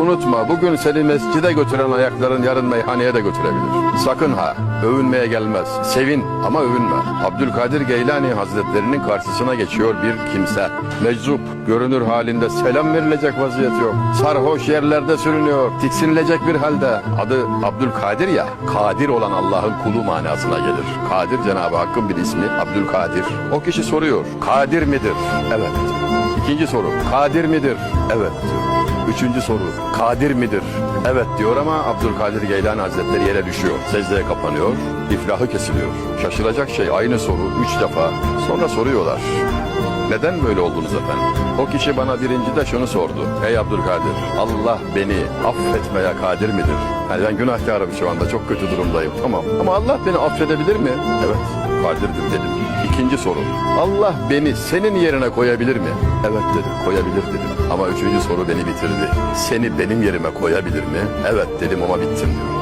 unutma bugün seni mescide götüren ayakların yarın meyhaneye de götürebilir. Sakın ha övünmeye gelmez. Sevin ama övünme. Abdülkadir Geylani Hazretlerinin karşısına geçiyor bir kimse. Meczup, görünür halinde selam verilecek vaziyet yok. Sarhoş yerlerde sürünüyor. Tiksinilecek bir halde. Adı Abdülkadir ya. Kadir olan Allah'ın kulu manasına gelir. Kadir Cenab-ı Hakk'ın bir ismi Abdülkadir. O kişi soruyor. Kadir midir? Evet. İkinci soru. Kadir midir? Evet diyor. Üçüncü soru. Kadir midir? Evet diyor ama Abdülkadir Geylani Hazretleri yere düşüyor. Secdeye kapanıyor. İflahı kesiliyor. Şaşılacak şey aynı soru üç defa. Sonra soruyorlar. Neden böyle oldunuz efendim? O kişi bana birinci de şunu sordu. Ey Abdülkadir, Allah beni affetmeye kadir midir? Yani ben günahkarım şu anda, çok kötü durumdayım. Tamam. Ama Allah beni affedebilir mi? Evet, kadirdir dedim. İkinci soru. Allah beni senin yerine koyabilir mi? Evet dedim, koyabilir dedim. Ama üçüncü soru beni bitirdi. Seni benim yerime koyabilir mi? Evet dedim ama bittim diyor.